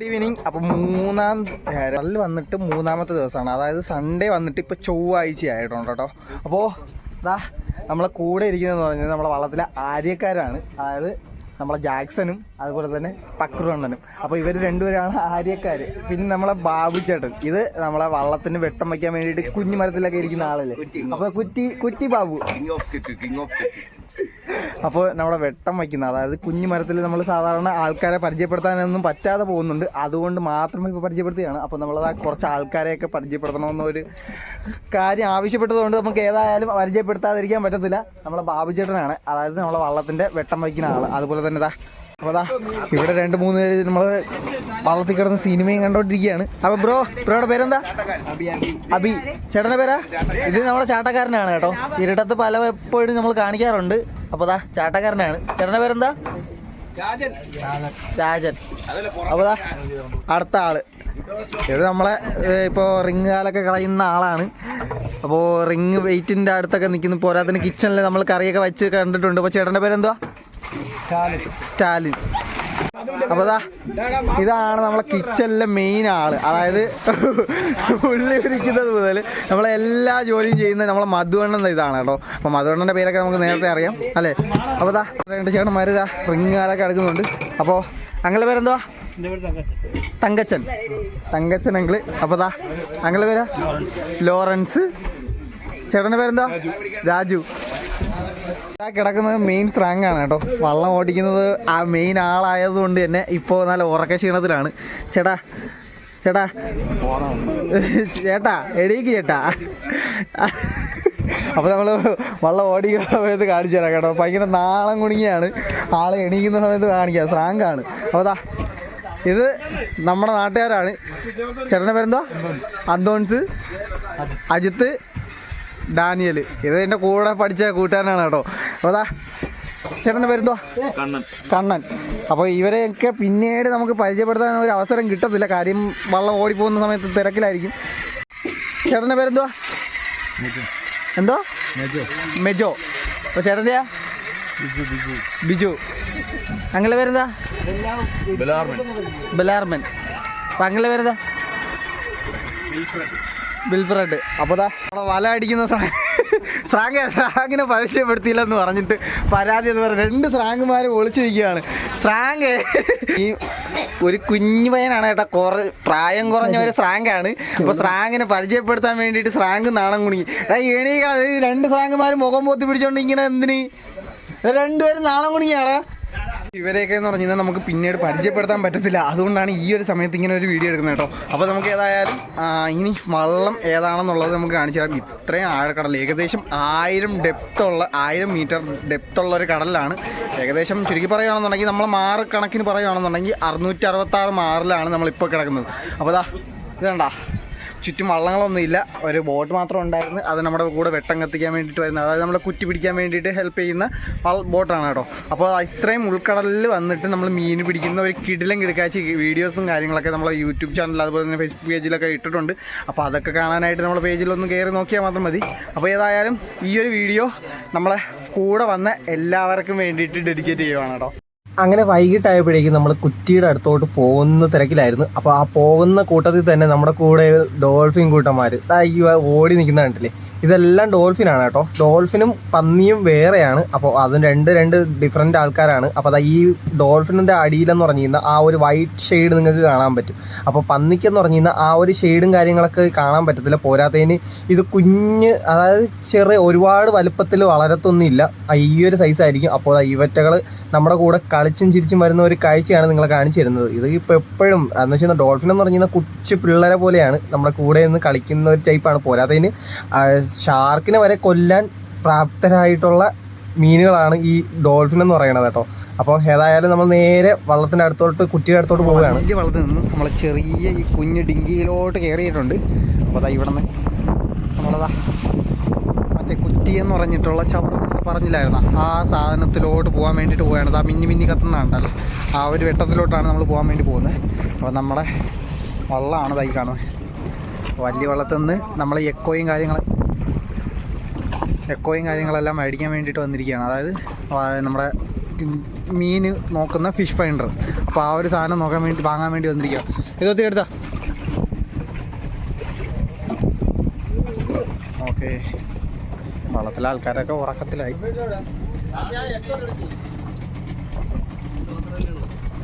Good evening അപ്പോൾ മൂന്നാം കടലിൽ വന്നിട്ട് മൂന്നാമത്തെ ദിവസമാണ്. അതായത് സൺഡേ വന്നിട്ട് ഇപ്പോൾ ചൊവ്വാഴ്ച ആയിട്ടുണ്ട് കേട്ടോ. അപ്പോൾ ഇതാ നമ്മളെ കൂടെ ഇരിക്കുന്നതെന്ന് പറഞ്ഞാൽ നമ്മളെ വള്ളത്തിലെ ആര്യക്കാരാണ്. അതായത് നമ്മളെ ജാക്സനും അതുപോലെ തന്നെ പക്രുണ്ണനും അപ്പോൾ ഇവർ രണ്ടുപേരാണ് ആര്യക്കാർ പിന്നെ നമ്മളെ ബാബു ചേട്ടൻ. ഇത് നമ്മളെ വള്ളത്തിന് വെട്ടം വയ്ക്കാൻ വേണ്ടിയിട്ട് കുഞ്ഞു മരത്തിലൊക്കെ ഇരിക്കുന്ന ആളല്ലേ? അപ്പോൾ കുറ്റി കുറ്റി Babu. King of king of kit അപ്പോൾ നമ്മുടെ വെട്ടം വയ്ക്കുന്ന അതായത് കുഞ്ഞു മരത്തിൽ നമ്മൾ സാധാരണ ആൾക്കാരെ പരിചയപ്പെടുത്താനൊന്നും പറ്റാതെ പോകുന്നുണ്ട്. അതുകൊണ്ട് മാത്രം ഇപ്പോൾ പരിചയപ്പെടുത്തുകയാണ് അപ്പോൾ നമ്മളത് കുറച്ച് ആൾക്കാരെയൊക്കെ പരിചയപ്പെടുത്തണമെന്നൊരു കാര്യം ആവശ്യപ്പെട്ടതുകൊണ്ട് നമുക്ക് ഏതായാലും പരിചയപ്പെടുത്താതിരിക്കാൻ പറ്റത്തില്ല. നമ്മളെ ബാബുചേട്ടനാണ് അതായത് നമ്മളെ വള്ളത്തിന്റെ വെട്ടം വയ്ക്കുന്ന ആൾ അതുപോലെ തന്നെ ഇതാ അപ്പോൾ അതാ ഇവിടെ രണ്ട് മൂന്ന് പേര് നമ്മൾ വള്ളത്തിൽ കിടന്ന് സിനിമയും കണ്ടോണ്ടിരിക്കുകയാണ്. അപ്പോൾ ബ്രോ ബ്രോയുടെ പേരെന്താ? അബി. ചേട്ടന്റെ പേരാ? ഇത് നമ്മുടെ ചാട്ടക്കാരനാണ് കേട്ടോ. ഇരിടത്ത് പലപ്പോഴും നമ്മൾ കാണിക്കാറുണ്ട്. അപ്പോൾ ദാ ചാട്ടക്കാരനാണ്. ചേട്ടന്റെ പേരെന്താ? രാജൻ. അപ്പോൾ ദാ അടുത്ത ആൾ. ഇത് നമ്മളെ ഇപ്പോ ഇപ്പോൾ റിങ് കാലൊക്കെ കളയുന്ന ആളാണ്. അപ്പോൾ റിങ് വെയിറ്റിന്റെ അടുത്തൊക്കെ നിൽക്കുന്നു പോരാത്തിന് കിച്ചണിൽ നമ്മൾ കറിയൊക്കെ വെച്ച് കണ്ടിട്ടുണ്ട്. അപ്പോൾ ചേട്ടന്റെ പേരെന്തുവാ? സ്റ്റാലിൻ. അപ്പോൾ ദാ ഇതാണ് നമ്മളെ കിച്ചണിലെ മെയിൻ ആൾ. അതായത് ഉള്ളി പിടിക്കുന്നത് മുതൽ നമ്മളെ എല്ലാ ജോലിയും ചെയ്യുന്ന നമ്മളെ മധുവണ്ണൻ ഇതാണ് കേട്ടോ. അപ്പൊ മധുവണ്ണന്റെ പേരൊക്കെ നമുക്ക് നേരത്തെ അറിയാം അല്ലേ? അപ്പോൾ ദാ രണ്ട് ചേട്ടന്മാർ ഇതാ റിങ് കാലൊക്കെ എടുക്കുന്നുണ്ട്. അപ്പോൾ അങ്ങളുടെ പേരെന്തുവാ? തങ്കച്ചൻ. തങ്കച്ചൻ. അങ്കിൾ. അപ്പോൾ ദാ അങ്ങനെ പേരാ? ലോറൻസ്. ചേട്ടന്റെ പേരെന്താ രാജു. കിടക്കുന്നത് മെയിൻ സ്രാങ് ആണ് കേട്ടോ. വള്ളം ഓടിക്കുന്നത് ആ മെയിൻ ആളായതുകൊണ്ട് തന്നെ ഇപ്പോൾ നല്ല ഉറക്ക ക്ഷീണത്തിലാണ്. ചേട്ടാ ചേട്ടാ. ചേട്ടാ എടീക്ക് ചേട്ടാ. അപ്പോൾ നമ്മൾ വള്ളം ഓടിക്കുന്ന സമയത്ത് കാണിച്ചു തരാം കേട്ടോ. ഭയങ്കര നാളം കുണിങ്ങിയാണ്. ആളെ എണീക്കുന്ന സമയത്ത് കാണിക്കാം. സ്രാങ്കാണ് അപ്പോൾ ദാ ഇത് നമ്മുടെ നാട്ടുകാരാണ്. ചേട്ടന്റെ പേരെന്താ അന്തോൺസ്. അജിത്ത്. ഡാനിയൽ ഇത് എന്റെ കൂടെ പഠിച്ച കൂട്ടുകാരനാണ് കേട്ടോ. അതാ ചേട്ടന്റെ പേരെന്തോ? കണ്ണൻ. അപ്പോൾ ഇവരെയൊക്കെ പിന്നീട് നമുക്ക് പരിചയപ്പെടുത്താൻ ഒരു അവസരം കിട്ടത്തില്ല. കാര്യം വള്ളം ഓടിപ്പോകുന്ന സമയത്ത് തിരക്കിലായിരിക്കും. ചേട്ടന്റെ പേരെന്തോ? എന്തോ? മെജോ. അപ്പോൾ ചേട്ടന്റെയാ ബിജു അങ്ങനെ പേരെന്താ? ബലാർമൻ. ബലാർമൻ. അപ്പം അങ്ങനെ പേരെന്താ? ബിൽഫ്രഡ് അപ്പോൾ നമ്മളെ വല അടിക്കുന്ന സ്രാ- സ്രാങ്ക് സ്രാങ്കിനെ പരിചയപ്പെടുത്തിയില്ലെന്ന് പറഞ്ഞിട്ട് പരാതി എന്ന് പറഞ്ഞ രണ്ട് സ്രാങ്കുമാരും ഒളിച്ചിരിക്കുകയാണ്. സ്രാങ്ക് ഈ ഒരു കുഞ്ഞു പയ്യനാണ് ഏട്ടാ കുറ പ്രായം കുറഞ്ഞ ഒരു സ്രാങ്കാണ് അപ്പോൾ സ്രാങ്കിനെ പരിചയപ്പെടുത്താൻ വേണ്ടിയിട്ട് സ്രാങ്ക് നാണം കുണി എണീക്കാ രണ്ട് സ്രാങ്കുമാരും മുഖം പോത്തി പിടിച്ചോണ്ട് ഇങ്ങനെ എന്തിന്? രണ്ടുപേരും നാണം കുണിയാണ് ഇവരെയൊക്കെ എന്ന് പറഞ്ഞു കഴിഞ്ഞാൽ നമുക്ക് പിന്നീട് പരിചയപ്പെടുത്താൻ പറ്റത്തില്ല. അതുകൊണ്ടാണ് ഈ ഒരു സമയത്ത് ഇങ്ങനെ ഒരു വീഡിയോ എടുക്കുന്നത് കേട്ടോ. അപ്പോൾ നമുക്ക് ഏതായാലും ഇനി വള്ളം ഏതാണെന്നുള്ളത് നമുക്ക് കാണിച്ചു തരാം. ഇത്രയും ആഴക്കടൽ ഏകദേശം ആയിരം ഡെപ്ത് ഉള്ള ആയിരം മീറ്റർ ഡെപ്ത് ഉള്ള ഒരു കടലാണ് ഏകദേശം ചുരുക്കി പറയുകയാണെന്നുണ്ടെങ്കിൽ നമ്മൾ മാറ് കണക്കിന് പറയുകയാണെന്നുണ്ടെങ്കിൽ അറുന്നൂറ്റി അറുപത്താറ് മാറിലാണ് നമ്മളിപ്പോൾ കിടക്കുന്നത്. അപ്പോൾ ഇതാ ഇത് കണ്ടാ. ചുറ്റും വള്ളങ്ങളൊന്നും ഇല്ല. ഒരു ബോട്ട് മാത്രം ഉണ്ടായിരുന്നു. അത് നമ്മുടെ കൂടെ വെട്ടം കത്തിക്കാൻ വേണ്ടിയിട്ട് വരുന്നത്. അതായത് നമ്മളെ കുറ്റി പിടിക്കാൻ വേണ്ടിയിട്ട് ഹെൽപ്പ് ചെയ്യുന്ന ബോട്ടാണ് കേട്ടോ. അപ്പോൾ ഇത്രയും ഉൾക്കടലിൽ വന്നിട്ട് നമ്മൾ മീൻ പിടിക്കുന്ന ഒരു കിടിലം കിടക്കാച്ചി വീഡിയോസും കാര്യങ്ങളൊക്കെ നമ്മളെ യൂട്യൂബ് ചാനൽ അതുപോലെ തന്നെ ഫേസ്ബുക്ക് പേജിലൊക്കെ ഇട്ടിട്ടുണ്ട്. അപ്പോൾ അതൊക്കെ കാണാനായിട്ട് നമ്മളെ പേജിലൊന്ന് കയറി നോക്കിയാൽ മാത്രം മതി. അപ്പോൾ ഏതായാലും ഈ ഒരു വീഡിയോ നമ്മളെ കൂടെ വന്ന എല്ലാവർക്കും വേണ്ടിയിട്ട് ഡെഡിക്കേറ്റ് ചെയ്യുവാണ് കേട്ടോ. അങ്ങനെ വൈകിട്ടായപ്പോഴേക്കും നമ്മൾ കുറ്റിയുടെ അടുത്തോട്ട് പോകുന്ന തിരക്കിലായിരുന്നു. അപ്പോൾ ആ പോകുന്ന കൂട്ടത്തിൽ തന്നെ നമ്മുടെ കൂടെ ഡോൾഫിൻ കൂട്ടന്മാർ ഈ ഓടി നിൽക്കുന്ന കണ്ടില്ലേ? ഇതെല്ലാം ഡോൾഫിനാണ് കേട്ടോ. ഡോൾഫിനും പന്നിയും വേറെയാണ്. അപ്പോൾ അതും രണ്ട് രണ്ട് ഡിഫറെന്റ് ആൾക്കാരാണ്. അപ്പോൾ അതാ ഈ ഡോൾഫിനിന്റെ അടിയിലെന്ന് പറഞ്ഞു കഴിഞ്ഞാൽ ആ ഒരു വൈറ്റ് ഷെയ്ഡ് നിങ്ങൾക്ക് കാണാൻ പറ്റും. അപ്പോൾ പന്നിക്കെന്ന് പറഞ്ഞു കഴിഞ്ഞാൽ ആ ഒരു ഷെയ്ഡും കാര്യങ്ങളൊക്കെ കാണാൻ പറ്റത്തില്ല. പോരാത്തതിന് ഇത് കുഞ്ഞ് അതായത് ചെറിയ ഒരുപാട് വലുപ്പത്തിൽ വളരത്തൊന്നുമില്ല. ഈ ഒരു സൈസ് ആയിരിക്കും. അപ്പോൾ ഇവറ്റകൾ നമ്മുടെ കൂടെ കളിച്ചും ചിരിച്ചും വരുന്ന ഒരു കാഴ്ചയാണ് നിങ്ങളെ കാണിച്ചു തരുന്നത് ഇത് ഇപ്പോൾ എപ്പോഴും എന്ന് വെച്ചാൽ ഡോൾഫിൻ എന്ന് പറഞ്ഞാൽ കൊച്ചു പിള്ളേരെ പോലെയാണ് നമ്മുടെ കൂടെ നിന്ന് കളിക്കുന്ന ഒരു ടൈപ്പാണ് പോരാത്തതിന്. ഷാർക്കിനെ വരെ കൊല്ലാൻ പ്രാപ്തരായിട്ടുള്ള മീനുകളാണ് ഈ ഡോൾഫിൻ എന്ന് പറയുന്നത് കേട്ടോ. അപ്പോൾ ഏതായാലും നമ്മൾ നേരെ വള്ളത്തിന്റെ അടുത്തോട്ട് കുറ്റിയുടെ അടുത്തോട്ട് പോവുകയാണ്. വലിയ വള്ളത്തിൽ നിന്ന് നമ്മൾ ചെറിയ ഈ കുഞ്ഞ് ഡിങ്കിയിലോട്ട് കയറിയിട്ടുണ്ട് അപ്പോൾ അതാ ഇവിടെ നിന്ന് നമ്മളതാ കുറ്റി എന്ന് പറഞ്ഞിട്ടുള്ള ചവറ് പറഞ്ഞില്ലായിരുന്ന. ആ സാധനത്തിലോട്ട് പോകാൻ വേണ്ടിയിട്ട് പോവുകയാണ്. ആ മിന്നി മിന്നി കത്തുന്നതാണല്ലോ ആ ഒരു വെട്ടത്തിലോട്ടാണ് നമ്മൾ പോകാൻ വേണ്ടി പോകുന്നത്. അപ്പോൾ നമ്മുടെ വള്ളമാണ് തൈ കാണുന്നത്. വലിയ വള്ളത്തിൽ നിന്ന് നമ്മൾ എക്കോയും കാര്യങ്ങൾ എക്കോയും കാര്യങ്ങളെല്ലാം മേടിക്കാൻ വേണ്ടിയിട്ട് വന്നിരിക്കുകയാണ്. അതായത് നമ്മുടെ മീൻ നോക്കുന്ന ഫിഷ് ഫൈൻഡർ. അപ്പോൾ ആ ഒരു സാധനം നോക്കാൻ വേണ്ടി വാങ്ങാൻ വേണ്ടി വന്നിരിക്കുക ഇതൊത്തി എടുത്താ. ഓക്കെ. വള്ളത്തിലെ ആൾക്കാരൊക്കെ ഉറക്കത്തിലായി.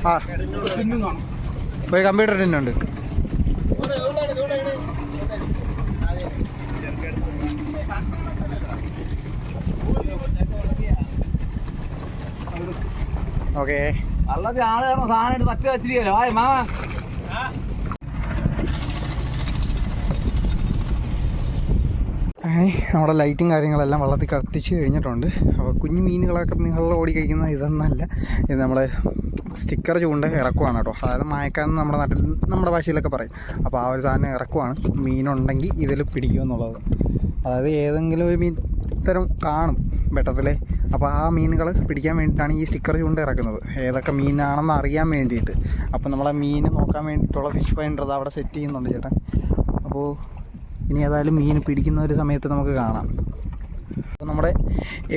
ആ. ഒരു കമ്പ്യൂട്ടർ ഉണ്ട് ഓക്കെ. അല്ലാതെ ആൾ സാധനം എടുത്ത് പച്ച വെച്ചിരിക്കല്ലോ ആയ മാ. അങ്ങനെ നമ്മുടെ ലൈറ്റും കാര്യങ്ങളെല്ലാം വള്ളത്തിൽ കത്തിച്ച് കഴിഞ്ഞിട്ടുണ്ട്. അപ്പോൾ കുഞ്ഞു മീനുകളൊക്കെ മീനുകളിൽ ഓടി കഴിക്കുന്ന ഇതൊന്നല്ല. ഇത് നമ്മൾ സ്റ്റിക്കർ ചൂണ്ട ഇറക്കുവാണ് കേട്ടോ. അതായത് മായക്കാന്ന് നമ്മുടെ നാട്ടിൽ നമ്മുടെ ഭാഷയിലൊക്കെ പറയും. അപ്പോൾ ആ ഒരു സാധനം ഇറക്കുവാണ്. മീനുണ്ടെങ്കിൽ ഇതിൽ പിടിക്കുമെന്നുള്ളത് അതായത് ഏതെങ്കിലും ഒരു മീൻ ഇത്തരം കാണും വെട്ടത്തിലെ. അപ്പോൾ ആ മീനുകൾ പിടിക്കാൻ വേണ്ടിയിട്ടാണ് ഈ സ്റ്റിക്കർ ചൂണ്ട ഇറക്കുന്നത്. ഏതൊക്കെ മീനാണെന്ന് അറിയാൻ വേണ്ടിയിട്ട്. അപ്പോൾ നമ്മളെ മീൻ നോക്കാൻ വേണ്ടിയിട്ടുള്ള ഫിഷ് ഫൈൻഡർ അത് അവിടെ സെറ്റ് ചെയ്യുന്നുണ്ട് ചേട്ടാ. അപ്പോൾ ഇനി ഏതായാലും മീൻ പിടിക്കുന്ന ഒരു സമയത്ത് നമുക്ക് കാണാം. അപ്പോൾ നമ്മുടെ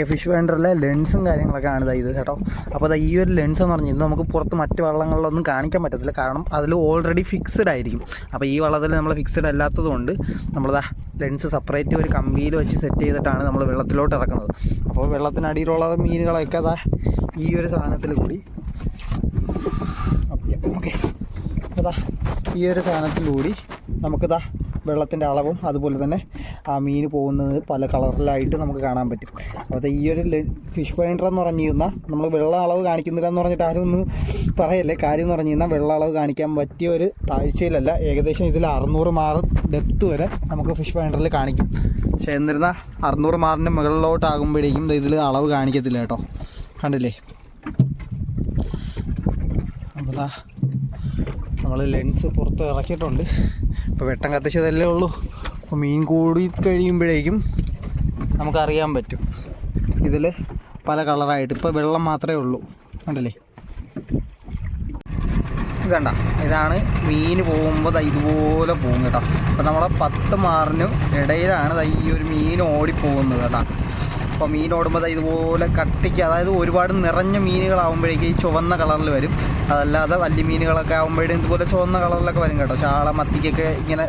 ഫിഷ് വേണ്ടറിലെ ലെൻസും കാര്യങ്ങളൊക്കെ ആണ് ദാ ഇത് കേട്ടോ. അപ്പോൾ ദാ ഈ ഒരു ലെൻസ് എന്ന് പറഞ്ഞാൽ ഇത് നമുക്ക് പുറത്ത് മറ്റ് വള്ളങ്ങളിലൊന്നും കാണിക്കാൻ പറ്റത്തില്ല. കാരണം അതിൽ ഓൾറെഡി ഫിക്സഡ് ആയിരിക്കും. അപ്പോൾ ഈ വള്ളത്തിൽ നമ്മൾ ഫിക്സ്ഡ് അല്ലാത്തതുകൊണ്ട് നമ്മളതാ ലെൻസ് സെപ്പറേറ്റ് ഒരു കമ്പിയിൽ വെച്ച് സെറ്റ് ചെയ്തിട്ടാണ് നമ്മൾ വെള്ളത്തിലോട്ട് ഇറക്കുന്നത്. അപ്പോൾ വെള്ളത്തിനടിയിലുള്ള മീനുകളൊക്കെ അതാ ഈ ഒരു സാധനത്തിൽ കൂടി ഓക്കെ അതാ ഈ ഒരു സാധനത്തിലൂടി നമുക്കിതാ വെള്ളത്തിന്റെ അളവും അതുപോലെ തന്നെ ആ മീൻ പോകുന്നത് പല കളറിലായിട്ട് നമുക്ക് കാണാൻ പറ്റും. അപ്പോൾ ഈ ഒരു ഫിഷ് ഫൈൻഡർ എന്ന് പറഞ്ഞു കഴിഞ്ഞാൽ നമ്മൾ വെള്ള അളവ് കാണിക്കുന്നില്ല എന്ന് പറഞ്ഞിട്ട് ആരും ഒന്നും പറയല്ലേ? കാര്യം എന്ന് പറഞ്ഞു കഴിഞ്ഞാൽ വെള്ള അളവ് കാണിക്കാൻ പറ്റിയ ഒരു താഴ്ചയിലല്ല ഏകദേശം ഇതിൽ അറുന്നൂറ് മാറ് ഡെപ്ത് വരെ നമുക്ക് ഫിഷ് ഫൈൻഡറിൽ കാണിക്കും. പക്ഷേ എന്നിരുന്നാൽ അറുന്നൂറ് മാറിന്റെ മുകളിലോട്ടാകുമ്പോഴേക്കും ഇതിൽ അളവ് കാണിക്കത്തില്ല കേട്ടോ. കണ്ടില്ലേ? അപ്പോൾ നമ്മൾ ലെൻസ് പുറത്ത് ഇറക്കിയിട്ടുണ്ട്. ഇപ്പോൾ വെട്ടം കത്തിച്ചതല്ലേ ഉള്ളൂ. അപ്പോൾ മീൻ കൂടി കഴിയുമ്പോഴേക്കും നമുക്കറിയാൻ പറ്റും. ഇതിൽ പല കളറായിട്ട്. ഇപ്പോൾ വെള്ളം മാത്രമേ ഉള്ളൂ. കണ്ടല്ലേ? ഇതണ്ട ഇതാണ് മീൻ പോകുമ്പോൾ ദാ ഇതുപോലെ പോകും കേട്ടോ. അപ്പോൾ നമ്മളെ പത്ത് മാറിനും ഇടയിലാണ് ഈ ഒരു മീൻ ഓടിപ്പോകുന്നത് കേട്ടോ. അപ്പോൾ മീൻ ഓടുമ്പോൾ ഇതുപോലെ കട്ടിക്ക് അതായത് ഒരുപാട് നിറഞ്ഞ മീനുകളാകുമ്പോഴേക്കും ഈ ചുവന്ന കളറിൽ വരും. അതല്ലാതെ വലിയ മീനുകളൊക്കെ ആകുമ്പോഴേ ഇതുപോലെ ചുവന്ന കളറിലൊക്കെ വരും കേട്ടോ. ചാള മത്തിക്കൊക്കെ ഇങ്ങനെ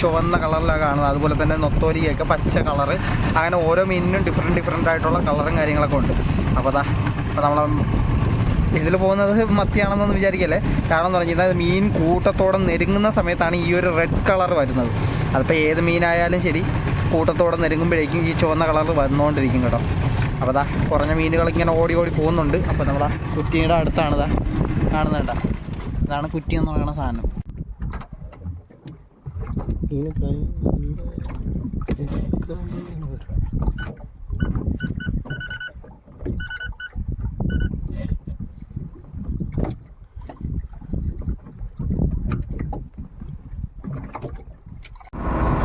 ചുവന്ന കളറിലാണ് കാണുന്നത്. അതുപോലെ തന്നെ നൊത്തോലിക്കൊക്കെ പച്ച കളറ്. അങ്ങനെ ഓരോ മീനിനും ഡിഫറെന്റ് ഡിഫറെന്റ് ആയിട്ടുള്ള കളറും കാര്യങ്ങളൊക്കെ ഉണ്ട്. അപ്പോൾ അതാ അപ്പോൾ നമ്മളെ ഇതിൽ പോകുന്നത് മത്തിയാണെന്നൊന്നും വിചാരിക്കല്ലേ? കാരണം എന്ന് പറഞ്ഞാൽ മീൻ കൂട്ടത്തോടെ നെരുങ്ങുന്ന സമയത്താണ് ഈ ഒരു റെഡ് കളർ വരുന്നത്. അതിപ്പോൾ ഏത് മീനായാലും ശരി കൂട്ടത്തോടെ നെരുങ്ങുമ്പോഴേക്കും ഈ ചുവന്ന കളർ വന്നുകൊണ്ടിരിക്കും കേട്ടോ. അപ്പോൾ അതാ കുറഞ്ഞ മീനുകൾ ഇങ്ങനെ ഓടി ഓടി പോകുന്നുണ്ട്. അപ്പോൾ നമ്മളാ കുറ്റിയുടെ അടുത്താണ് ഇതാ കാണുന്നുണ്ട ഇതാണ് കുറ്റി എന്ന് പറയുന്ന സാധനം.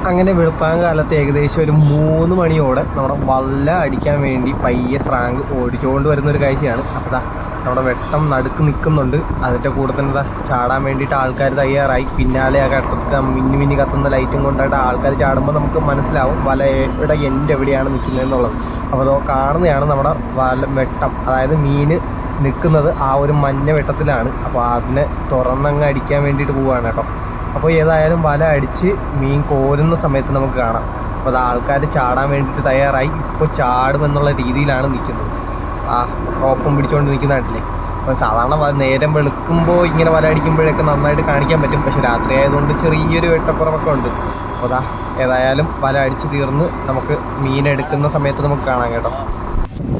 അങ്ങനെ വെളുപ്പാൻ കാലത്ത് ഏകദേശം ഒരു മൂന്ന് മണിയോടെ നമ്മുടെ വല്ല അടിക്കാൻ വേണ്ടി പയ്യെ സ്രാങ്ക് ഓടിച്ചുകൊണ്ട് വരുന്ന ഒരു കാഴ്ചയാണ്. അപ്പോൾ ദാ നമ്മുടെ വെട്ടം നടുക്ക് നിൽക്കുന്നുണ്ട്. അതിന്റെ കൂടെ തന്നെ ചാടാൻ വേണ്ടിയിട്ട് ആൾക്കാർ തയ്യാറായി. പിന്നാലെ ആ കട്ടത്ത് മിന്നി മിന്നി കത്തുന്ന ലൈറ്റും കൊണ്ടായിട്ട് ആൾക്കാർ ചാടുമ്പോൾ നമുക്ക് മനസ്സിലാവും വല എവിടെ എന്റെ എവിടെയാണ് നിൽക്കുന്നതെന്നുള്ളത് അപ്പോൾ അതോ കാണുന്നതാണ് നമ്മുടെ വല വെട്ടം. അതായത് മീൻ നിൽക്കുന്നത് ആ ഒരു മഞ്ഞ വെട്ടത്തിലാണ്. അപ്പോൾ അതിനെ തുറന്നങ്ങ് അടിക്കാൻ വേണ്ടിയിട്ട് പോവുകയാണ് കേട്ടോ. അപ്പോൾ ഏതായാലും വല അടിച്ച് മീൻ കോരുന്ന സമയത്ത് നമുക്ക് കാണാം. അപ്പോൾ അത് ആൾക്കാർ ചാടാൻ വേണ്ടിയിട്ട് തയ്യാറായി. ഇപ്പോൾ ചാടുമെന്നുള്ള രീതിയിലാണ് നിൽക്കുന്നത്. ആ ഒപ്പം പിടിച്ചുകൊണ്ട് നിൽക്കുന്ന നാട്ടിലെ അപ്പോൾ സാധാരണ നേരം വെളുക്കുമ്പോൾ ഇങ്ങനെ വല അടിക്കുമ്പോഴൊക്കെ നന്നായിട്ട് കാണിക്കാൻ പറ്റും. പക്ഷേ രാത്രി ആയതുകൊണ്ട് ചെറിയൊരു വെട്ടപ്പുറമൊക്കെ ഉണ്ട്. അപ്പോൾ അതാ ഏതായാലും വല അടിച്ച് തീർന്ന് നമുക്ക് മീൻ എടുക്കുന്ന സമയത്ത് നമുക്ക് കാണാം കേട്ടോ.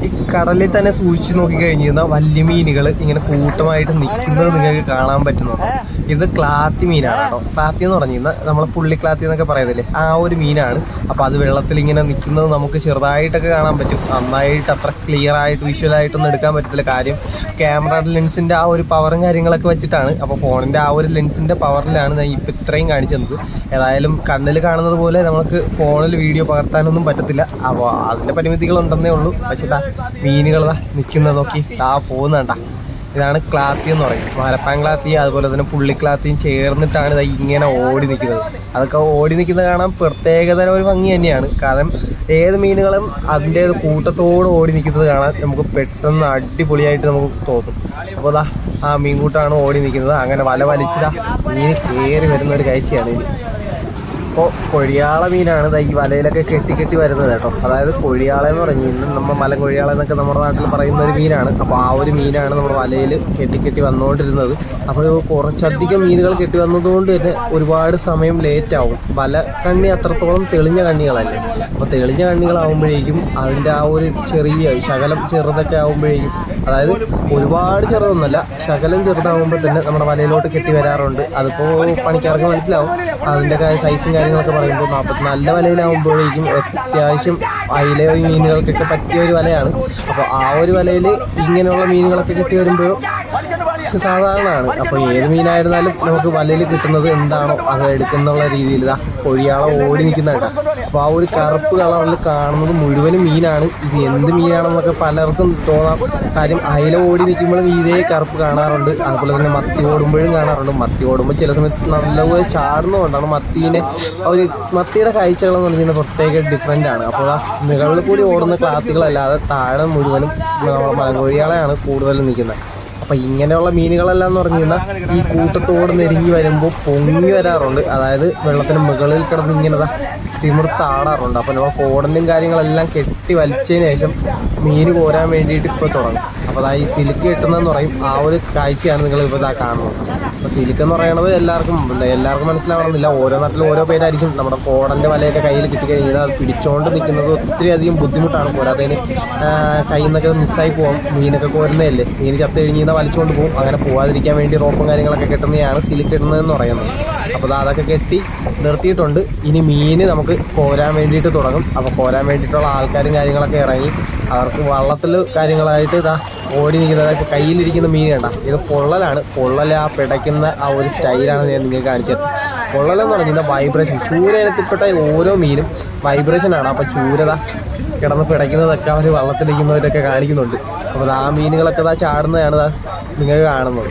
ഈ കടലിൽ തന്നെ സൂക്ഷിച്ചു നോക്കി കഴിഞ്ഞാൽ വലിയ മീനുകൾ ഇങ്ങനെ കൂട്ടമായിട്ട് നിൽക്കുന്നത് നിങ്ങൾക്ക് കാണാൻ പറ്റുന്നുണ്ട് ഇത് ക്ലാത്തി മീനാണ് കേട്ടോ. ക്ലാത്തി എന്ന് പറഞ്ഞു കഴിഞ്ഞാൽ നമ്മൾ പുള്ളി ക്ലാത്തി എന്നൊക്കെ പറയുന്നില്ലേ ആ ഒരു മീനാണ്. അപ്പോൾ അത് വെള്ളത്തിൽ ഇങ്ങനെ നിൽക്കുന്നത് നമുക്ക് ചെറുതായിട്ടൊക്കെ കാണാൻ പറ്റും. നന്നായിട്ട് അത്ര ക്ലിയർ ആയിട്ട് വിഷ്വൽ ആയിട്ടൊന്നും എടുക്കാൻ പറ്റത്തില്ല കാര്യം. ക്യാമറ ലെൻസിന്റെ ആ ഒരു പവറും കാര്യങ്ങളൊക്കെ വെച്ചിട്ടാണ്. അപ്പോൾ ഫോണിന്റെ ആ ഒരു ലെൻസിന്റെ പവറിലാണ് ഞാൻ ഇപ്പൊ ഇത്രയും കാണിച്ചു തന്നത്. ഏതായാലും കണ്ണിൽ കാണുന്നത് പോലെ നമുക്ക് ഫോണിൽ വീഡിയോ പകർത്താനൊന്നും പറ്റത്തില്ല. അപ്പോൾ പരിമിതികൾ ഉണ്ടെന്നേ ഉള്ളൂ. പക്ഷേ മീനുകൾ നിൽക്കുന്നത് നോക്കി. ആ പോകുന്നണ്ട ഇതാണ് ക്ലാത്തി എന്ന് പറയും. മലപ്പാൻ ക്ലാത്തി അതുപോലെ തന്നെ പുള്ളിക്ലാത്തിയും ചേർന്നിട്ടാണ് ഇത് ഇങ്ങനെ ഓടി നിൽക്കുന്നത് അതൊക്കെ ഓടി നിൽക്കുന്നത് കാണാൻ പ്രത്യേകതര ഒരു ഭംഗി തന്നെയാണ്. കാരണം ഏത് മീനുകളും അതിന്റെ കൂട്ടത്തോട് ഓടി നിൽക്കുന്നത് കാണാൻ നമുക്ക് പെട്ടെന്ന് അടിപൊളിയായിട്ട് നമുക്ക് തോന്നും. അപ്പോൾ ആ മീൻകൂട്ടാണ് ഓടി നിൽക്കുന്നത് അങ്ങനെ വല വലിച്ചതാ മീൻ കയറി വരുന്ന ഒരു കാഴ്ചയാണ് ഇനി ഇപ്പോൾ കൊഴിയാള മീനാണ് ഈ വലയിലൊക്കെ കെട്ടി കെട്ടി വരുന്നത് കേട്ടോ. അതായത് കൊഴിയാള എന്ന് പറഞ്ഞു ഇന്ന് നമ്മൾ മലം കൊഴിയാള എന്നൊക്കെ നമ്മുടെ നാട്ടിൽ പറയുന്ന ഒരു മീനാണ്. അപ്പോൾ ആ ഒരു മീനാണ് നമ്മുടെ വലയിൽ കെട്ടി കെട്ടി വന്നുകൊണ്ടിരുന്നത് അപ്പോൾ കുറച്ചധികം മീനുകൾ കെട്ടി വന്നതുകൊണ്ട് തന്നെ ഒരുപാട് സമയം ലേറ്റ് ആവും. വല കണ്ണി അത്രത്തോളം തെളിഞ്ഞ കണ്ണികളല്ലേ. അപ്പോൾ തെളിഞ്ഞ കണ്ണികളാവുമ്പോഴേക്കും അതിന്റെ ആ ഒരു ചെറിയ ശകലം ചെറുതൊക്കെ ആവുമ്പോഴേക്കും അതായത് ഒരുപാട് ചെറുതൊന്നുമല്ല ശകലം ചെറുതാവുമ്പോൾ തന്നെ നമ്മുടെ വലയിലോട്ട് കെട്ടി വരാറുണ്ട്. അതിപ്പോൾ പണിക്കാർക്ക് മനസ്സിലാവും. അതിന്റെ സൈസും കാര്യങ്ങളൊക്കെ പറയുമ്പോൾ നാൽപ്പത്തി നല്ല വലയിലാവുമ്പോഴേക്കും അത്യാവശ്യം അയില മീനുകൾക്കൊക്കെ പറ്റിയ ഒരു വലയാണ്. അപ്പോൾ ആ ഒരു വലയിൽ ഇങ്ങനെയുള്ള മീനുകളൊക്കെ കിട്ടി വരുമ്പോൾ സാധാരണമാണ്. അപ്പോൾ ഏത് മീനായിരുന്നാലും നമുക്ക് വലയിൽ കിട്ടുന്നത് എന്താണോ അത് എടുക്കുന്നുള്ള രീതിയിൽ ഇതാ കൊഴിയാള ഓടി നിൽക്കുന്ന കേട്ടോ അപ്പോൾ ആ ഒരു കറുപ്പ് കളറിൽ കാണുന്നത് മുഴുവനും മീനാണ്. ഇത് എന്ത് മീനാണെന്നൊക്കെ പലർക്കും തോന്നാം. കാര്യം അയില ഓടി നിൽക്കുമ്പോഴും ഇതേ കറുപ്പ് കാണാറുണ്ട്. അതുപോലെ തന്നെ മത്തി ഓടുമ്പോഴും കാണാറുണ്ട്. മത്തി ഓടുമ്പോൾ ചില സമയത്ത് നല്ലപോലെ ചാടുന്നതുകൊണ്ടാണ് മത്തീനെ ആ ഒരു മത്തിയുടെ കാഴ്ചകൾ എന്ന് പറഞ്ഞാൽ പ്രത്യേക ഡിഫറെന്റ് ആണ്. അപ്പോൾ ആ മുകളിൽ കൂടി ഓടുന്ന ക്ലാത്തുകളല്ലാതെ താഴെ മുഴുവനും നമ്മുടെ മലങ്കോഴികളെയാണ് കൂടുതലും നിൽക്കുന്നത്. അപ്പോൾ ഇങ്ങനെയുള്ള മീനുകളെല്ലാം എന്ന് പറഞ്ഞു കഴിഞ്ഞാൽ ഈ കൂട്ടത്തോട് നെരുങ്ങി വരുമ്പോൾ പൊങ്ങി വരാറുണ്ട്. അതായത് വെള്ളത്തിന് മുകളിൽ കിടന്ന് ഇങ്ങനെ തിമിർത്താടാറുണ്ട്. അപ്പോൾ നമ്മൾ കോടനും കാര്യങ്ങളെല്ലാം കെട്ടി വലിച്ചതിന് ശേഷം മീൻ കോരാൻ വേണ്ടിയിട്ട് ഇപ്പോൾ തുടങ്ങും. അപ്പോൾ അതായത് ഈ സിലിക്ക് കിട്ടുന്നതെന്ന് പറയും ആ ഒരു കാഴ്ചയാണ് നിങ്ങൾ ഇപ്പോൾ ഇതാ കാണുന്നത്. അപ്പോൾ സിലിക്ക് എന്ന് പറയുന്നത് എല്ലാവർക്കും എല്ലാവർക്കും മനസ്സിലാവണമെന്നില്ല. ഓരോ നാട്ടിലും ഓരോ പേരായിരിക്കും. നമ്മുടെ കോടന്റെ വലയൊക്കെ കയ്യിൽ കിട്ടിക്കഴിഞ്ഞാൽ അത് പിടിച്ചോണ്ട് നിൽക്കുന്നത് ഒത്തിരി അധികം ബുദ്ധിമുട്ടാണ്. പോരാത്തതിന് കയ്യിൽ നിന്നൊക്കെ മിസ്സായി പോകും മീനൊക്കെ കോരുന്നതല്ലേ? മീൻ ചത്ത് കഴിഞ്ഞ് കഴിഞ്ഞാൽ വലിച്ചുകൊണ്ട് പോകും. അങ്ങനെ പോകാതിരിക്കാൻ വേണ്ടി റോപ്പും കാര്യങ്ങളൊക്കെ കിട്ടുന്നതാണ് സിലിക്ക് ഇടുന്നതെന്ന് പറയുന്നത്. അപ്പോൾ അതൊക്കെ കെട്ടി നിർത്തിയിട്ടുണ്ട്. ഇനി മീൻ നമുക്ക് കോരാൻ വേണ്ടിയിട്ട് തുടങ്ങും. അപ്പോൾ കോരാൻ വേണ്ടിയിട്ടുള്ള ആൾക്കാരും കാര്യങ്ങളൊക്കെ ഇറങ്ങി. അവർക്ക് വള്ളത്തിൽ കാര്യങ്ങളായിട്ട് ഇതാ ഓടി നിൽക്കുന്നത് കയ്യിലിരിക്കുന്ന മീൻ കണ്ട. ഇത് പൊള്ളലാണ്. പൊള്ളൽ ആ പിടയ്ക്കുന്ന ആ ഒരു സ്റ്റൈലാണ് ഞാൻ നിങ്ങൾക്ക് കാണിച്ചത്. പൊള്ളലെന്ന് പറഞ്ഞാൽ വൈബ്രേഷൻ. ചൂര ഇനത്തിൽപ്പെട്ട ഓരോ മീനും വൈബ്രേഷനാണ് അപ്പോൾ ചൂരത കിടന്ന് പിടയ്ക്കുന്നതൊക്കെ അവർ വള്ളത്തിലിരിക്കുന്നവരൊക്കെ കാണിക്കുന്നുണ്ട്. അപ്പോൾ ആ മീനുകളൊക്കെ ഇതാ ചാടുന്നതാണ് ദാ നിങ്ങൾക്ക് കാണുന്നത്.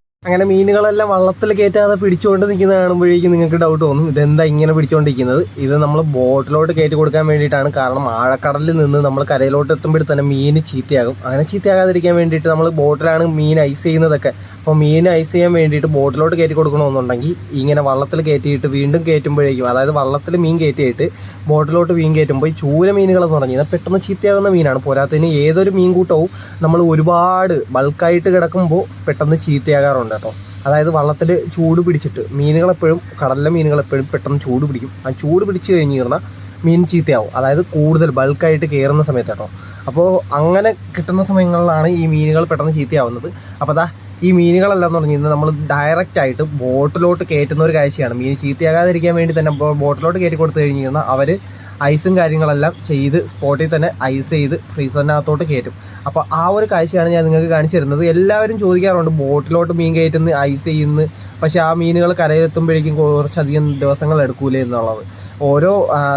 അങ്ങനെ മീനുകളെല്ലാം വള്ളത്തിൽ കയറ്റാതെ പിടിച്ചുകൊണ്ട് നിൽക്കുന്നത് കാണുമ്പോഴേക്കും നിങ്ങൾക്ക് ഡൗട്ട് തോന്നും. ഇതെന്താ ഇങ്ങനെ പിടിച്ചുകൊണ്ടിരിക്കുന്നത് ഇത് നമ്മൾ ബോട്ടിലോട്ട് കയറ്റി കൊടുക്കാൻ വേണ്ടിയിട്ടാണ്. കാരണം ആഴക്കടലിൽ നിന്ന് നമ്മൾ കരയിലോട്ട് എത്തുമ്പോഴേ തന്നെ മീൻ ചീത്തയാകും. അങ്ങനെ ചീത്തയാകാതിരിക്കാൻ വേണ്ടിയിട്ട് നമ്മൾ ബോട്ടിലാണ് മീൻ ഐസ് ചെയ്യുന്നതൊക്കെ. അപ്പോൾ മീൻ ഐസ് ചെയ്യാൻ വേണ്ടിയിട്ട് ബോട്ടിലോട്ട് കയറ്റി കൊടുക്കണമെന്നുണ്ടെങ്കിൽ ഇങ്ങനെ വള്ളത്തിൽ കയറ്റിയിട്ട് വീണ്ടും കയറ്റുമ്പോഴേക്കും അതായത് വള്ളത്തിൽ മീൻ കയറ്റിയിട്ട് ബോട്ടിലോട്ട് മീൻ കയറ്റുമ്പോൾ ഈ ചൂര മീനുകളെന്ന് പറഞ്ഞു കഴിഞ്ഞാൽ പെട്ടെന്ന് ചീത്തയാകുന്ന മീനാണ്. പോരാത്തതിന് ഏതൊരു മീൻ കൂട്ടവും നമ്മൾ ഒരുപാട് ബൾക്കായിട്ട് കിടക്കുമ്പോൾ പെട്ടെന്ന് ചീത്തയാകാറുണ്ട്. കേട്ടോ. അതായത് വള്ളത്തിൽ ചൂട് പിടിച്ചിട്ട് മീനുകളെപ്പോഴും കടലിലെ മീനുകളെപ്പോഴും പെട്ടെന്ന് ചൂട് പിടിക്കും. ആ ചൂട് പിടിച്ച് കഴിഞ്ഞ് കയറുന്ന മീൻ ചീത്തയാവും. അതായത് കൂടുതൽ ബൾക്കായിട്ട് കയറുന്ന സമയത്ത് കേട്ടോ. അപ്പോൾ അങ്ങനെ കിട്ടുന്ന സമയങ്ങളിലാണ് ഈ മീനുകൾ പെട്ടെന്ന് ചീത്തയാവുന്നത്. അപ്പോൾ അതാ ഈ മീനുകളെല്ലാം എന്ന് പറഞ്ഞു കഴിഞ്ഞാൽ നമ്മൾ ഡയറക്റ്റ് ആയിട്ട് ബോട്ടിലോട്ട് കയറ്റുന്ന ഒരു കാഴ്ചയാണ്. മീൻ ചീത്തയാകാതിരിക്കാൻ വേണ്ടി തന്നെ ബോട്ടിലോട്ട് കയറ്റി കൊടുത്തു കഴിഞ്ഞ് കഴിഞ്ഞാൽ അവർ ഐസും കാര്യങ്ങളെല്ലാം ചെയ്ത് സ്പോട്ടിൽ തന്നെ ഐസ് ചെയ്ത് ഫ്രീസറിനകത്തോട്ട് കയറ്റും. അപ്പോൾ ആ ഒരു കാഴ്ചയാണ് ഞാൻ നിങ്ങൾക്ക് കാണിച്ചു തരുന്നത്. എല്ലാവരും ചോദിക്കാറുണ്ട് ബോട്ടിലോട്ട് മീൻ കയറ്റുന്ന ഐസ് ചെയ്യുന്ന പക്ഷേ ആ മീനുകൾ കരയിലെത്തുമ്പോഴേക്കും കുറച്ചധികം ദിവസങ്ങൾ എടുക്കൂലേ എന്നുള്ളത്. ഓരോ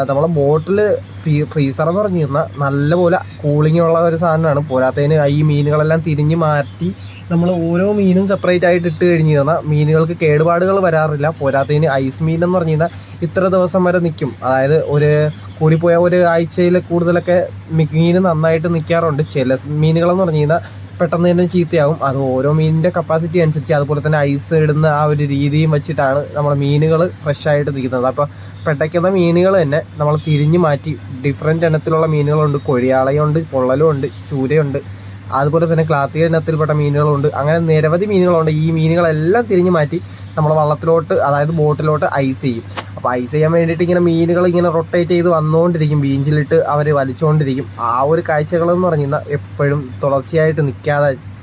നമ്മളെ ബോട്ടിൽ ഫ്രീ ഫ്രീസർ എന്ന് പറഞ്ഞു കഴിഞ്ഞാൽ നല്ലപോലെ കൂളിംഗ് ഉള്ള ഒരു സാധനമാണ്. പോരാത്തതിന് ഈ മീനുകളെല്ലാം തിരിഞ്ഞ് മാറ്റി നമ്മൾ ഓരോ മീനും സെപ്പറേറ്റ് ആയിട്ട് ഇട്ട് കഴിഞ്ഞ് കഴിഞ്ഞാൽ മീനുകൾക്ക് കേടുപാടുകൾ വരാറില്ല. പോരാത്തതിന് ഐസ് മീൻ എന്ന് പറഞ്ഞു കഴിഞ്ഞാൽ ഇത്ര ദിവസം വരെ നിൽക്കും അതായത് ഒരു കൂടിപ്പോയ ഒരു ആഴ്ചയിൽ കൂടുതലൊക്കെ മീൻ നന്നായിട്ട് നിൽക്കാറുണ്ട് ചില മീനുകളെന്ന് പറഞ്ഞു കഴിഞ്ഞാൽ പെട്ടെന്ന് തന്നെ ചീത്തയാകും. അത് ഓരോ മീനിന്റെ കപ്പാസിറ്റി അനുസരിച്ച് അതുപോലെ തന്നെ ഐസ് ഇടുന്ന ആ ഒരു രീതിയും വെച്ചിട്ടാണ് നമ്മുടെ മീനുകൾ ഫ്രഷ് ആയിട്ട് നിൽക്കുന്നത് അപ്പോൾ പെട്ടയ്ക്കുന്ന മീനുകൾ തന്നെ നമ്മൾ തിരിഞ്ഞ് മാറ്റി ഡിഫറെന്റ് ഇനത്തിലുള്ള മീനുകളുണ്ട്. കൊഴിയാളയുണ്ട് പൊള്ളലുണ്ട് ചൂരയുണ്ട്. അതുപോലെ തന്നെ ക്ലാത്തിക ഇനത്തിൽപ്പെട്ട മീനുകളുണ്ട്. അങ്ങനെ നിരവധി മീനുകളുണ്ട്. ഈ മീനുകളെല്ലാം തിരിഞ്ഞു മാറ്റി നമ്മൾ വള്ളത്തിലോട്ട് അതായത് ബോട്ടിലോട്ട് ഐസ് ചെയ്യും. അപ്പോൾ ഐസ് ചെയ്യാൻ വേണ്ടിയിട്ട് ഇങ്ങനെ മീനുകൾ ഇങ്ങനെ റൊട്ടേറ്റ് ചെയ്ത് വന്നുകൊണ്ടിരിക്കും. ബീഞ്ചിലിട്ട് അവർ വലിച്ചുകൊണ്ടിരിക്കും. ആ ഒരു കാഴ്ചകളെന്ന് പറഞ്ഞു കഴിഞ്ഞാൽ എപ്പോഴും തുടർച്ചയായിട്ട് നിൽക്കാതെ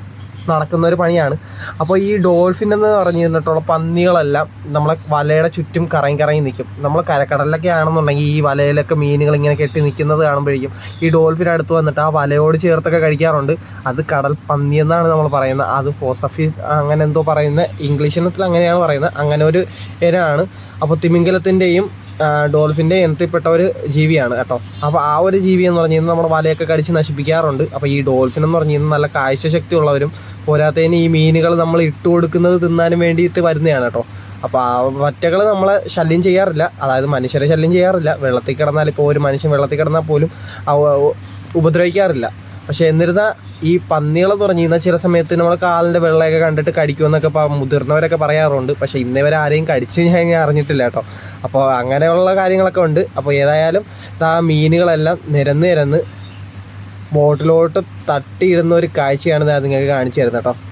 നടക്കുന്ന ഒരു പണിയാണ്. അപ്പോൾ ഈ ഡോൾഫിൻ എന്ന് പറഞ്ഞു തന്നിട്ടുള്ള പന്നികളെല്ലാം നമ്മളെ വലയുടെ ചുറ്റും കറങ്ങി കറങ്ങി നിൽക്കും നമ്മൾ കരക്കടലിലൊക്കെ ആണെന്നുണ്ടെങ്കിൽ ഈ വലയിലൊക്കെ മീനുകൾ ഇങ്ങനെ കെട്ടി നിൽക്കുന്നത് കാണുമ്പോഴേക്കും ഈ ഡോൾഫിൻ അടുത്ത് വന്നിട്ട് ആ വലയോട് ചേർത്തൊക്കെ കഴിക്കാറുണ്ട്. അത് കടൽ പന്നി എന്നാണ് നമ്മൾ പറയുന്നത്. അത് ഫോസഫി അങ്ങനെ എന്തോ പറയുന്ന ഇംഗ്ലീഷ് ഇനത്തിൽ അങ്ങനെയാണ് പറയുന്നത്. അങ്ങനെ ഒരു ഇനമാണ്. അപ്പോൾ തിമിംഗലത്തിന്റെയും ഡോൾഫിന്റെ ഇനത്തിൽപ്പെട്ട ഒരു ജീവിയാണ് കേട്ടോ. അപ്പോൾ ആ ഒരു ജീവി എന്ന് പറഞ്ഞു കഴിഞ്ഞാൽ നമ്മുടെ വലയൊക്കെ കടിച്ച് നശിപ്പിക്കാറുണ്ട്. അപ്പോൾ ഈ ഡോൾഫിൻ എന്ന് പറഞ്ഞു കഴിഞ്ഞാൽ നല്ല കാഴ്ചശക്തി ഉള്ളവരും പോരാത്തതിന് ഈ മീനുകൾ നമ്മൾ ഇട്ട് കൊടുക്കുന്നത് തിന്നാനും വേണ്ടിയിട്ട് വരുന്നതാണ് കേട്ടോ. അപ്പോൾ ആ വറ്റകൾ നമ്മളെ ശല്യം ചെയ്യാറില്ല. അതായത് മനുഷ്യരെ ശല്യം ചെയ്യാറില്ല. വെള്ളത്തിൽ കിടന്നാൽ ഇപ്പോൾ ഒരു മനുഷ്യൻ വെള്ളത്തിൽ കിടന്നാൽ പോലും ഉപദ്രവിക്കാറില്ല. പക്ഷേ എന്നിരുന്നാൽ ഈ പന്നികളെ തുടങ്ങി കഴിഞ്ഞാൽ ചില സമയത്ത് നമ്മൾ കാലിന്റെ വെള്ളമൊക്കെ കണ്ടിട്ട് കടിക്കുമെന്നൊക്കെ മുതിർന്നവരൊക്കെ പറയാറുണ്ട്. പക്ഷെ ഇന്നേവരെ ആരെയും കടിച്ച് ഞാൻ അറിഞ്ഞിട്ടില്ല കേട്ടോ. അപ്പോൾ അങ്ങനെയുള്ള കാര്യങ്ങളൊക്കെ ഉണ്ട്. അപ്പോൾ ഏതായാലും ആ മീനുകളെല്ലാം നിരന്ന് നിരന്ന് ബോട്ടിലോട്ട് തട്ടിയിടുന്ന ഒരു കാഴ്ചയാണ് ഞാൻ നിങ്ങൾക്ക് കാണിച്ചു തരുന്നത് കേട്ടോ.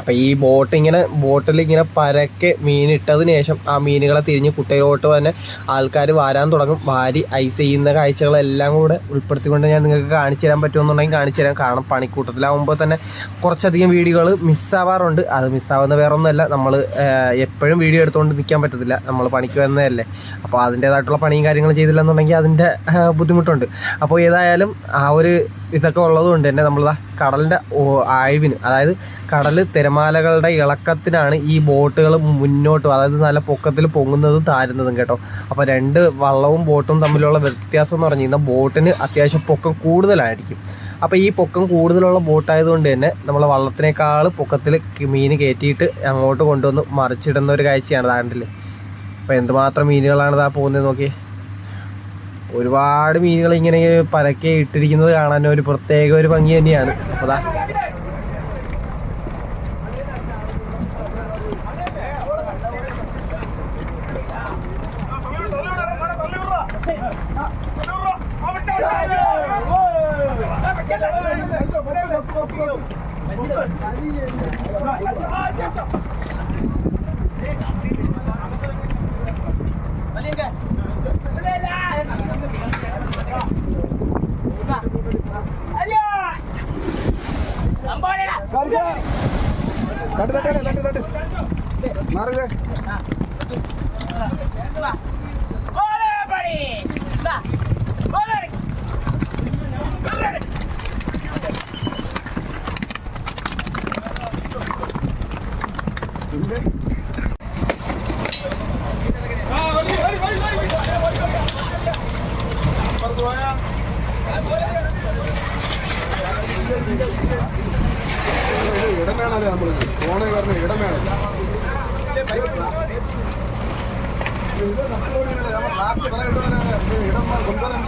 അപ്പോൾ ഈ ബോട്ട് ഇങ്ങനെ ബോട്ടിൽ ഇങ്ങനെ പരക്കെ മീനിട്ടതിന് ശേഷം ആ മീനുകളെ തിരിഞ്ഞ് കുട്ടയിലോട്ട് തന്നെ ആൾക്കാർ വാരാൻ തുടങ്ങും. വാരി ഐസ് ചെയ്യുന്ന കാഴ്ചകളെല്ലാം കൂടെ ഉൾപ്പെടുത്തിക്കൊണ്ട് ഞാൻ നിങ്ങൾക്ക് കാണിച്ചു തരാൻ പറ്റുമെന്നുണ്ടെങ്കിൽ കാണിച്ചു തരാം. കാരണം പണിക്കൂട്ടത്തിലാവുമ്പോൾ തന്നെ കുറച്ചധികം വീഡിയോകൾ മിസ്സാവാറുണ്ട്. അത് മിസ്സാവുന്ന വേറെ ഒന്നുമല്ല നമ്മൾ എപ്പോഴും വീഡിയോ എടുത്തുകൊണ്ട് നിൽക്കാൻ പറ്റത്തില്ല. നമ്മൾ പണിക്ക് വരുന്നതല്ലേ. അപ്പോൾ അതിന്റേതായിട്ടുള്ള പണിയും കാര്യങ്ങളും ചെയ്തില്ല എന്നുണ്ടെങ്കിൽ അതിന്റെ ബുദ്ധിമുട്ടുണ്ട്. അപ്പോൾ ഏതായാലും ആ ഒരു ഇതൊക്കെ ഉള്ളതുകൊണ്ട് തന്നെ നമ്മളിതാ കടലിന്റെ ആയുവിന് അതായത് കടൽ തിരമാലകളുടെ ഇളക്കത്തിനാണ് ഈ ബോട്ടുകൾ മുന്നോട്ട് അതായത് നല്ല പൊക്കത്തിൽ പൊങ്ങുന്നതും താരുന്നതും കേട്ടോ. അപ്പോൾ രണ്ട് വള്ളവും ബോട്ടും തമ്മിലുള്ള വ്യത്യാസം എന്ന് പറഞ്ഞു കഴിഞ്ഞാൽ ബോട്ടിന് അത്യാവശ്യം പൊക്കം കൂടുതലായിരിക്കും. അപ്പോൾ ഈ പൊക്കം കൂടുതലുള്ള ബോട്ടായതുകൊണ്ട് തന്നെ നമ്മൾ വള്ളത്തിനേക്കാൾ പൊക്കത്തിൽ മീൻ കയറ്റിയിട്ട് അങ്ങോട്ട് കൊണ്ടുവന്ന് മറിച്ചിടുന്ന ഒരു കാഴ്ചയാണ് താണ്ടിൽ അപ്പോൾ എന്തുമാത്രം മീനുകളാണ് ഇതാ പോകുന്നത് നോക്കി ഒരുപാട് മീനുകൾ ഇങ്ങനെ പരക്കെ ഇട്ടിരിക്കുന്നത് കാണാൻ ഒരു പ്രത്യേക ഒരു ഭംഗി തന്നെയാണ്. അപ്പോൾ ദാ ഇടം വേണമല്ലേ നമ്മൾ ഫോണേ പറഞ്ഞ ഇടം വേണം. ഇടം കൊണ്ടുവരാൻ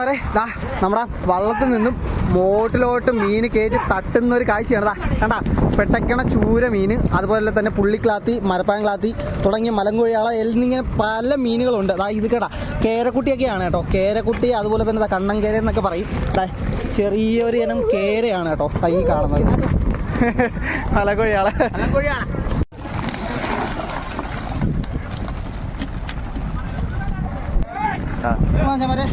വരെ ദാ നമ്മുടെ വള്ളത്തിൽ നിന്നും ബോട്ടിലോട്ട് മീൻ കയറ്റി തട്ടുന്ന ഒരു കാഴ്ചയാണ് ദാ കണ്ട? പെട്ടക്കണ ചൂര മീൻ അതുപോലെ തന്നെ പുള്ളിക്ലാത്തി മരപ്പാൻ ക്ലാത്തി തുടങ്ങിയ മലങ്കുഴിയാള എന്നിങ്ങനെ പല മീനുകളുണ്ട്. ദാ ഇത് കേട്ടാ കേരക്കുട്ടിയൊക്കെയാണ് കേട്ടോ. കേരക്കുട്ടി അതുപോലെ തന്നെ കണ്ണൻകേര കണ്ണൻ കേര എന്നൊക്കെ പറയും. ദാ ചെറിയൊരു ഇനം കേരയാണ് കേട്ടോ തൈ കാണുന്നത്. മലങ്കുഴിയാള. ഇത് കണ്ടോ?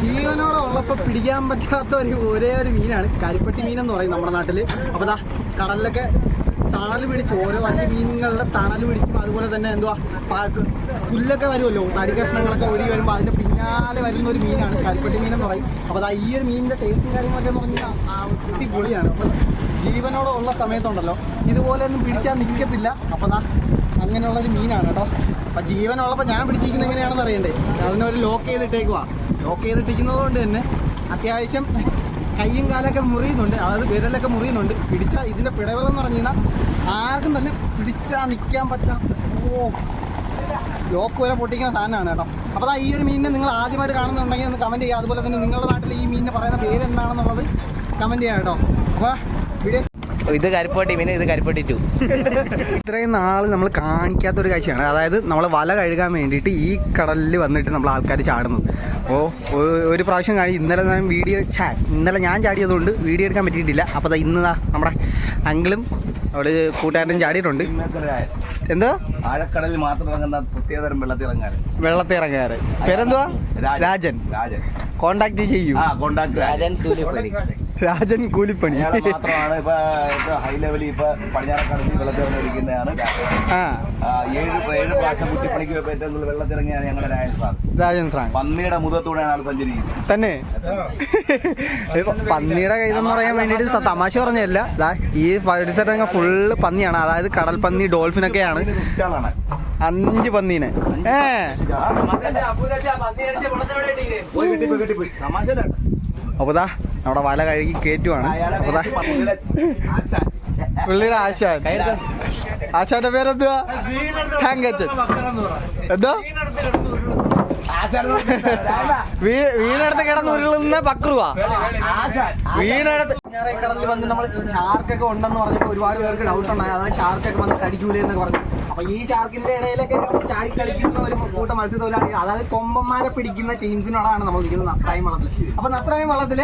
ജീവനോടെ ഉള്ളപ്പോ പിടിക്കാൻ പറ്റാത്ത ഒരു ഒരേ ഒരു മീനാണ്. കരിപ്പട്ടി മീൻ എന്ന് പറയും നമ്മുടെ നാട്ടിൽ. അപ്പൊ ദാ കടലിലൊക്കെ തണൽ പിടിച്ച് ഓരോ വലിയ മീനുകളുടെ തണൽ പിടിച്ച് അതുപോലെ തന്നെ എന്തുവാ പുല്ലൊക്കെ വരുമല്ലോ. തടി കഷ്ണങ്ങളൊക്കെ ഒഴുകി വരുമ്പോൾ അതിന്റെ പിന്നാലെ വരുന്ന ഒരു മീനാണ് കരിപ്പട്ടി മീൻ എന്ന് പറയും. അപ്പൊ ഈ ഒരു മീനിന്റെ ടേസ്റ്റും കാര്യങ്ങളൊക്കെ എന്ന് പറഞ്ഞാൽ പൊളിയാണ് അപ്പോൾ ജീവനോടെ ഉള്ള സമയത്തുണ്ടല്ലോ. ഇതുപോലെ ഒന്നും പിടിക്കാൻ നിൽക്കത്തില്ല അപ്പോൾ ദാ അങ്ങനെയുള്ളൊരു മീനാണ് കേട്ടോ. അപ്പം ജീവനുള്ളപ്പോൾ ഞാൻ പിടിച്ചിരിക്കുന്നത് എങ്ങനെയാണെന്ന് അറിയണ്ടേ? അതിനൊരു ലോക്ക് ചെയ്തിട്ടേക്കുവാ. ലോക്ക് ചെയ്തിട്ടിരിക്കുന്നത് കൊണ്ട് തന്നെ അത്യാവശ്യം കയ്യും കാലൊക്കെ മുറിയുന്നുണ്ട്. അതായത് വിരലൊക്കെ മുറിയുന്നുണ്ട്. പിടിച്ചാൽ ഇതിന്റെ പിടവെന്ന് പറഞ്ഞു കഴിഞ്ഞാൽ ആർക്കും തന്നെ പിടിച്ചാൽ നിൽക്കാൻ പറ്റാം. ഓ. ലോക്ക് വരെ പൊട്ടിക്കുന്ന സാധനമാണ് കേട്ടോ. അപ്പോൾ ഈ ഒരു മീനിനെ നിങ്ങൾ ആദ്യമായിട്ട് കാണുന്നുണ്ടെങ്കിൽ ഒന്ന് കമന്റ് ചെയ്യുക. അതുപോലെ തന്നെ നിങ്ങളുടെ നാട്ടിൽ ഈ മീനിനെ പറയുന്ന പേര് എന്താണെന്നുള്ളത് കമന്റ് ചെയ്യാം കേട്ടോ. അപ്പോൾ ഇത് കരിപ്പോട്ടി പിന്നെ ഇത് കരിപ്പോട്ടി ടു ഇത്രയും നാൾ നമ്മൾ കാണിക്കാത്ത ഒരു കാഴ്ചയാണ്. അതായത് നമ്മൾ വല കഴുകാൻ വേണ്ടിയിട്ട് ഈ കടലിൽ വന്നിട്ട് നമ്മൾ ആൾക്കാർ ചാടുന്നത്. അപ്പോൾ ഒരു പ്രാവശ്യം കാണി ഇന്നലെ ഞാൻ വീഡിയോ ചാ ഇന്നലെ ഞാൻ ചാടിയതുകൊണ്ട് വീഡിയോ എടുക്കാൻ പറ്റിയിട്ടില്ല. അപ്പോൾ ഇന്ന് നമ്മുടെ അങ്കിളും അവിടെ കൂട്ടുകാരനും ചാടിയിട്ടുണ്ട്. എന്തോ? ആഴക്കടലിൽ മാത്രം ഇറങ്ങുന്ന പ്രത്യേകതരം വെള്ളത്തിൽ വെള്ളത്തിറങ്ങാറ് വെള്ളത്തിൽ ഇറങ്ങാറ് പേരെന്തുവാ? രാജൻ. രാജൻ. കോണ്ടാക്ട് ചെയ്യൂ. ആ കോണ്ടാക്ട് രാജൻ രാജൻ കൂലിപ്പണി. മാത്രമാണ്. ഇപ്പൊ ഹൈ ലെവലിൽ ഇപ്പൊ വെള്ളത്തിൽ ഏഴ് ഏഴ് പ്രാവശ്യം കുറ്റിപ്പണിക്ക് പോയപ്പോൾ ഏറ്റവും കൂടുതൽ വെള്ളത്തിറങ്ങിയാണ് ഞങ്ങളുടെ രാജൻ സാർ. രാജൻ സ്രാങ് പന്നിയുടെ മുഖത്തൂടെയാണ് ആൾ സഞ്ചരിക്കുന്നത്. തന്നെ? ഇപ്പൊ പന്നിയുടെ കൈതെന്ന് പറയാൻ വേണ്ടിയിട്ട് തമാശ പറഞ്ഞല്ല ഈ പരിസരങ്ങൾ ഫുള്ള് പന്നിയാണ്. അതായത് കടൽ പന്നി ഡോൾഫിൻ ഒക്കെയാണ് ഇഷ്ടമാണ് അഞ്ച് പന്നീനെ. ഏ. പോയി കെട്ടിപ്പോയി കെട്ടിപ്പോയി തമാശ അപ്പൊ ദാ നമ്മുടെ വല കഴുകി കേറ്റുവാണ്. അപ്പൊ ദാ പുള്ളിയുടെ ആശാൻ. ആശാന്റെ പേരെന്തുവാ? ഹാങ്കച്ചൻ എന്തോ? വീണടുത്ത് കിടന്ന് ഉരുളുന്ന പക്രുവാ. വീണടുത്ത് കടലിൽ വന്ന് നമ്മൾ ഷാർക്കൊക്കെ ഉണ്ടെന്ന് പറഞ്ഞപ്പോൾ ഒരുപാട് പേർക്ക് ഡൗട്ട് ഉണ്ടായി. അതായത് ഷാർക്കൊക്കെ വന്ന് കടിക്കൂലേ പറഞ്ഞു. അപ്പൊ ഈ ഷാർക്കിന്റെ ഇടയിലൊക്കെ ചാടി കളിക്കുന്ന ഒരു കൂട്ടം മത്സ്യത്തൊഴിലാളി അതായത് കൊമ്പന്മാരെ പിടിക്കുന്ന ടീംസിനോടാണ് നമ്മൾ നിൽക്കുന്നത് നസ്രായം വള്ളത്തിൽ. അപ്പൊ നസ്രായം വള്ളത്തിൽ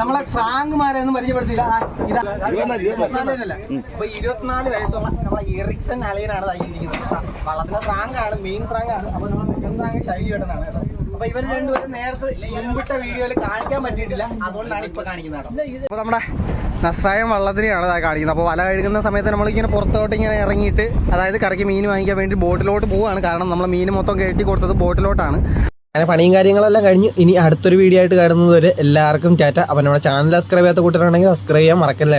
നമ്മളെ ഫ്രാങ്ക്മാരെ ഒന്നും പരിചയപ്പെടുത്തില്ല അപ്പൊ ഇരുപത്തിനാല് വയസ്സുള്ള നമ്മളെ എറിക്സൺ അലയനാണ് തയ്യിരിക്കുന്നത് വള്ളത്തിന്റെ സ്രാങ്ക് ആണ് മെയിൻ ഫ്രാങ്ക് ആണ് അപ്പൊ നമ്മൾ സെക്കൻഡ് ഫ്രാങ്ക് ശൈലി ചേട്ടനാണ് കേട്ടോ. അപ്പൊ ഇവർ രണ്ടുപേരും നേരത്തെ മുമ്പിട്ട വീഡിയോയിൽ കാണിക്കാൻ പറ്റിയിട്ടില്ല. അതുകൊണ്ടാണ് ഇപ്പൊ കാണിക്കുന്നത് നമ്മുടെ നസ്രായം വള്ളത്തിനെയാണ് അതായത് കാണിക്കുന്നത്. അപ്പോൾ വല കഴുകുന്ന സമയത്ത് നമ്മളിങ്ങനെ പുറത്തോട്ട് ഇങ്ങനെ ഇറങ്ങിയിട്ട് അതായത് കറക്കി മീൻ വാങ്ങിക്കാൻ വേണ്ടി ബോട്ടിലോട്ട് പോവുകയാണ്. കാരണം നമ്മൾ മീൻ മൊത്തം കയറ്റി കൊടുത്തത് ബോട്ടിലോട്ടാണ്. അങ്ങനെ പണിയും കാര്യങ്ങളെല്ലാം കഴിഞ്ഞ് ഇനി അടുത്തൊരു വീഡിയോ ആയിട്ട് കാണുന്നത് വരെ എല്ലാവർക്കും ടാറ്റ. അപ്പം നമ്മുടെ ചാനൽ സബ്സ്ക്രൈബ് ചെയ്യാത്ത കൂട്ടരുണ്ടെങ്കിൽ സബ്സ്ക്രൈബ് ചെയ്യാൻ മറക്കല്ലേ.